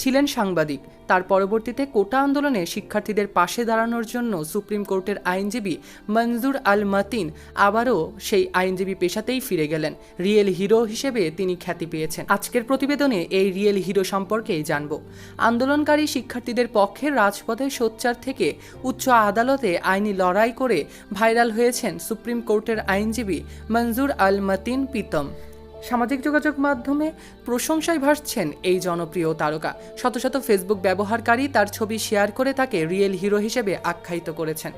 ছিলেন সাংবাদিক। তার পরবর্তীতে কোটা আন্দোলনে শিক্ষার্থীদের পাশে দাঁড়ানোর জন্য সুপ্রিম কোর্টের আইনজীবী মঞ্জুর আল মাতিন আবারও সেই আইনজীবী পেশাতেই ফিরে গেলেন। রিয়েল হিরো হিসেবে তিনি খ্যাতি পেয়েছেন। আজকের প্রতিবেদনে এই রিয়েল হিরো সম্পর্কেই জানব। আন্দোলনকারী শিক্ষার্থীদের পক্ষে রাজপথে সোচ্চার থেকে উচ্চ আদালতে আইনি লড়াই করে ভাইরাল হয়েছেন সুপ্রিম কোর্টের আইনজীবী মঞ্জুর আল মাতিন পিতম সামাজিক যোগাযোগ মাধ্যমে প্রশংসায় ভাসছেন এই জনপ্রিয় তারকা। শত শত ফেসবুক ব্যবহারকারী তার ছবি শেয়ার করে তাকে রিয়েল হিরো হিসেবে আখ্যায়িত করেছেন।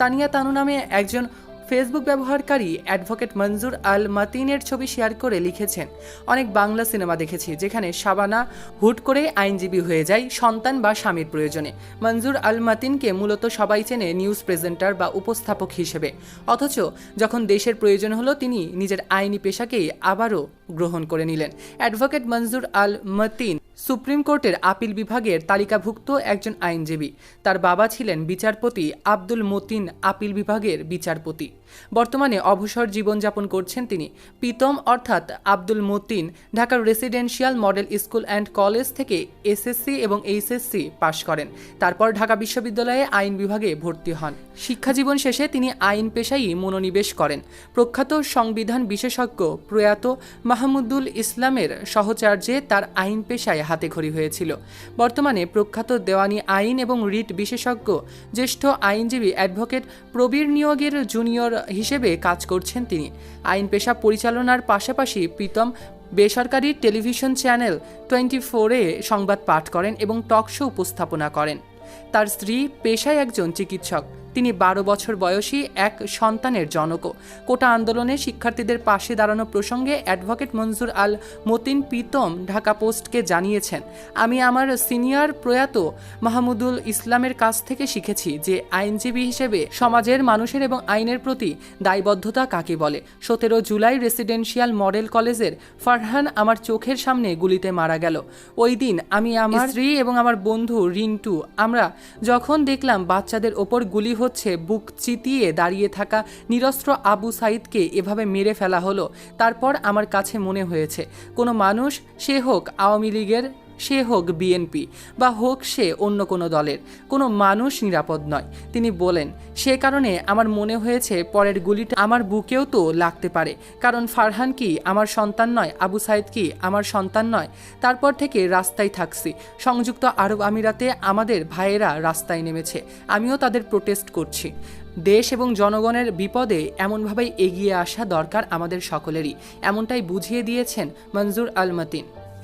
তানিয়া তানু নামে একজন ফেসবুক ব্যবহারকারী অ্যাডভোকেট মঞ্জুর আল মাতিনের ছবি শেয়ার করে লিখেছেন, অনেক বাংলা সিনেমা দেখেছি, যেখানে শাবানা হুট করে আইনজীবী হয়ে যায়, সন্তান বা স্বামীর প্রয়োজনে। মঞ্জুর আল মাতিনকে মূলত সবাই চেনে নিউজ প্রেজেন্টার বা উপস্থাপক হিসেবে। অথচ যখন দেশের প্রয়োজন হলো, তিনি নিজের আইনি পেশাকেই আবারও গ্রহণ করে নিলেন। অ্যাডভোকেট মঞ্জুর আল মতিন সুপ্রিম কোর্টের আপিল বিভাগের তালিকাভুক্ত একজন আইনজীবী। তার বাবা ছিলেন বিচারপতি আব্দুল মতিন আপিল বিভাগের বিচারপতি। বর্তমানে অবসর জীবনযাপন করছেন তিনি। পিতম অর্থাৎ আব্দুল মতিন ঢাকার residential model school and college থেকে এসএসসি এবং এইচএসসি পাশ করেন। তারপর ঢাকা বিশ্ববিদ্যালয়ে আইন বিভাগে ভর্তি হন। শিক্ষাজীবন শেষে তিনি আইন পেশায়ই মনোনিবেশ করেন। প্রখ্যাত সংবিধান বিশেষজ্ঞ প্রয়াত মাহমুদুল ইসলামের সহচার্যে তার আইন পেশায় হাতেখড়ি হয়েছিল। বর্তমানে প্রখ্যাত দেওয়ানি আইন এবং রিট বিশেষজ্ঞ, জ্যেষ্ঠ আইনজীবী অ্যাডভোকেট প্রবীর নিয়োগের জুনিয়র হিসেবে কাজ করছেন তিনি। আইন পেশা পরিচালনার পাশাপাশি প্রীতম বেসরকারি টেলিভিশন চ্যানেল টোয়েন্টি ফোরে সংবাদ পাঠ করেন এবং টক শো উপস্থাপনা করেন। তার স্ত্রী পেশায় একজন চিকিৎসক। তিনি বারো বছর বয়সী এক সন্তানের জনকও। কোটা আন্দোলনে শিক্ষার্থীদের পাশে দাঁড়ানো প্রসঙ্গে অ্যাডভোকেট মঞ্জুর আল মতিন পিতম ঢাকা পোস্টকে জানিয়েছেন, আমি আমার সিনিয়র প্রয়াত মাহমুদুল ইসলামের কাছ থেকে শিখেছি যে আইনজীবী হিসেবে সমাজের মানুষের এবং আইনের প্রতি দায়বদ্ধতা কাকে বলে। সতেরো জুলাই রেসিডেন্সিয়াল মডেল কলেজের ফারহান আমার চোখের সামনে গুলিতে মারা গেল। ওই দিন আমি আমার স্ত্রী এবং আমার বন্ধু রিন্টু, আমরা যখন দেখলাম বাচ্চাদের ওপর গুলি হচ্ছে বুক চিতিয়ে দাঁড়িয়ে থাকা নিরস্ত্র আবু সাইদকে এভাবে মেরে ফেলা হলো। তারপর আমার কাছে মনে হয়েছে, কোনো মানুষ সে হোক আওয়ামী লীগের সে হোক বিএনপি বা হোক সে অন্য কোনো দলের, কোনো মানুষ নিরাপদ নয়। তিনি বলেন, সে কারণে আমার মনে হয়েছে পরের গুলিটা আমার বুকেও তো লাগতে পারে। কারণ ফারহান কি আমার সন্তান নয়? আবু সাইদ কি আমার সন্তান নয়? তারপর থেকে রাস্তায় থাকছি। সংযুক্ত আরব আমিরাতে আমাদের ভাইয়েরা রাস্তায় নেমেছে। আমিও তাদের প্রোটেস্ট করছি। দেশ এবং জনগণের বিপদে এমনভাবেই এগিয়ে আসা দরকার আমাদের সকলেরই। এমনটাই বুঝিয়ে দিয়েছেন Manjur Al Matin